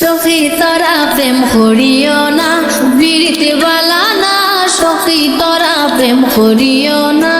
সখী তোরা প্রেম করিও না বিড়িতে বালা না সখী তোরা প্রেম করিও না।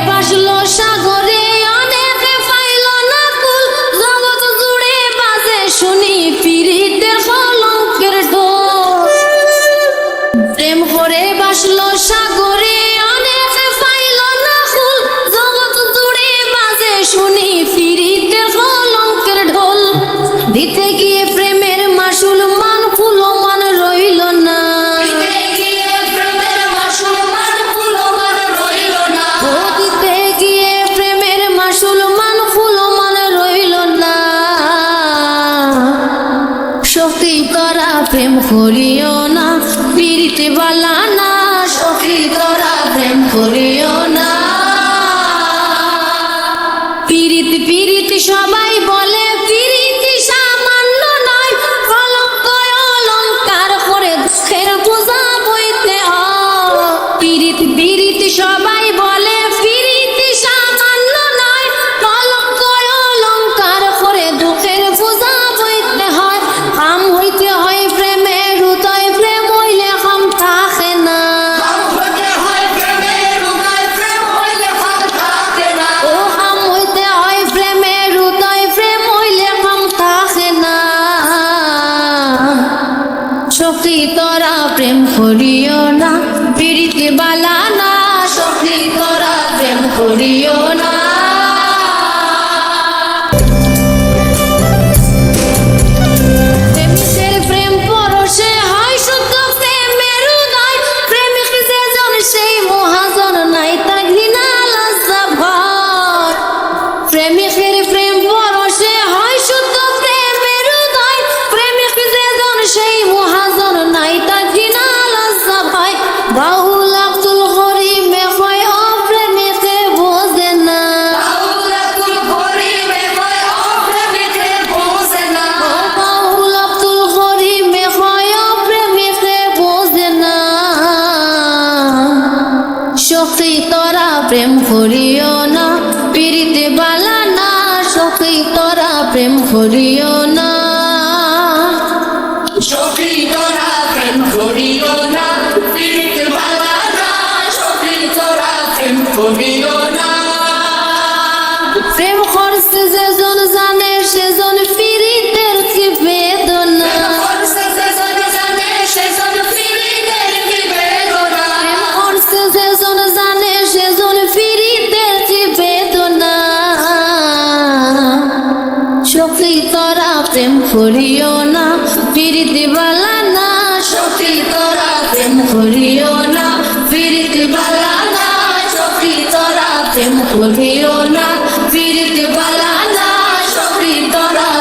প্রেম করিও না পিরিতে বালা না সখী তোরা প্রেম করিও না। পিরিত পিরিত সবাই প্রেম করি। প্রেম করিও না পিড়িতে বালা না সখী তোরা প্রেম করিও না। δεν φορείω να πήρε τη βαλάνα. Σοφή τώρα δεν φορείω βαλάνα. Σοφή τώρα δεν βαλάνα. Σοφή τώρα.